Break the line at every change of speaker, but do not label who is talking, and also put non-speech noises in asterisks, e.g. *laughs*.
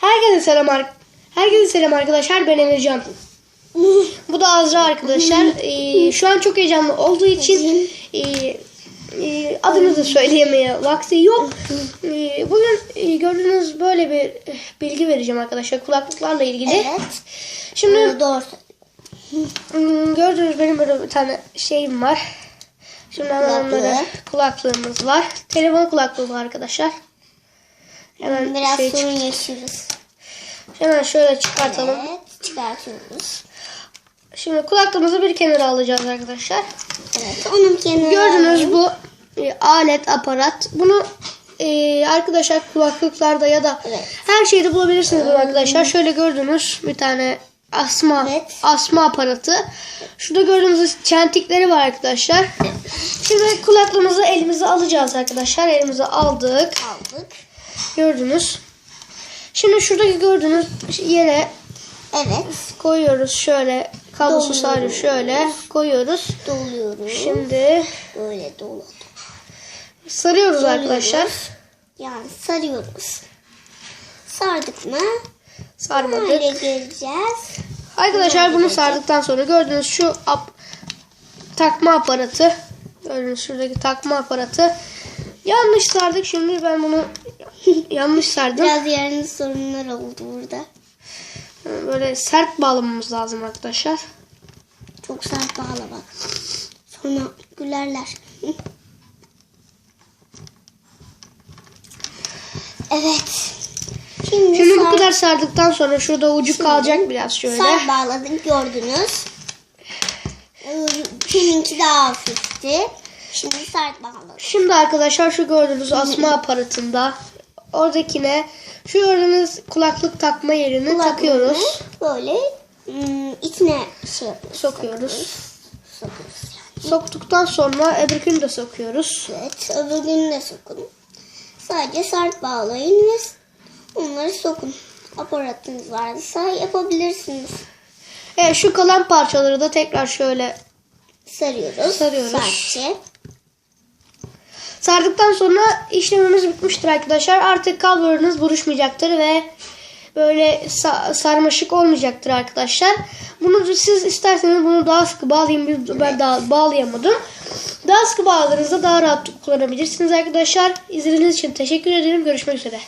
Herkese selam Herkese selam arkadaşlar. Ben Emircan. *laughs* Bu da Azra arkadaşlar. *laughs* Ee, şu an çok heyecanlı olduğu için e, e, adını da söyleyemeye vakti yok. Ee, bugün e, gördüğünüz böyle bir eh, bilgi vereceğim arkadaşlar kulaklıklarla ilgili.
Evet.
Şimdi
Doğru.
Hmm, gördüğünüz benim böyle bir tane şeyim var. Şimdi hemen onları kulaklığımız var. Telefon kulaklığı arkadaşlar. Hemen
Biraz
şey
sorun yaşıyoruz.
hemen şöyle çıkartalım.
Evet. Çıkartıyoruz.
Şimdi kulaklığımızı bir kenara alacağız arkadaşlar.
Evet. Onun kenarına
Gördüğünüz
alayım.
bu e, alet, aparat. Bunu e, arkadaşlar kulaklıklarda ya da
Evet.
her şeyde bulabilirsiniz bunu arkadaşlar. Şöyle gördüğünüz bir tane asma
Evet.
asma aparatı. Şurada gördüğünüz çentikleri var arkadaşlar. Şimdi kulaklığımızı elimize alacağız arkadaşlar. Elimize aldık.
aldık.
Gördünüz. Şimdi şuradaki gördüğünüz yere
Evet.
koyuyoruz şöyle kablosu
Doluyoruz.
şöyle koyuyoruz.
Doluyoruz.
Şimdi
Böyle dolu.
sarıyoruz arkadaşlar.
Yani sarıyoruz. Sardık mı?
Sarmadık.
Böyle geleceğiz.
Arkadaşlar bunu sardıktan sonra gördüğünüz şu ap- takma aparatı gördüğünüz şuradaki takma aparatı yanlış sardık. Şimdi ben bunu *laughs* yanlış sardım.
Biraz yerinde sorunlar oldu burada.
Böyle sert bağlamamız lazım arkadaşlar.
Çok sert bağla bak. Sonra gülerler. Evet. Şimdi,
Şimdi bu kadar sardıktan sonra şurada ucu kalacak biraz şöyle.
Sar bağladık gördünüz. Ee, Kiminki daha hafifti. Şimdi sert bağladık.
Şimdi arkadaşlar şu gördüğünüz asma aparatında oradakine şu gördüğünüz kulaklık takma yerini takıyoruz.
Böyle hmm, içine şey yapıyoruz.
Sokuyoruz.
Sokuyoruz yani.
Soktuktan sonra öbürkünü de sokuyoruz.
Evet. Öbürünü de sokun. Sadece sert bağlayın ve onları sokun. Aparatınız varsa yapabilirsiniz.
Evet şu kalan parçaları da tekrar şöyle
Sarıyoruz.
Sarıyoruz.
Sertçe.
Sardıktan sonra işlemimiz bitmiştir arkadaşlar. Artık kablolarınız buruşmayacaktır ve böyle sa- sarmaşık olmayacaktır arkadaşlar. Bunu siz isterseniz bunu daha sıkı bağlayayım. Ben daha bağlayamadım. Daha sıkı bağladığınızda daha rahat kullanabilirsiniz arkadaşlar. İzlediğiniz için teşekkür ederim. Görüşmek üzere.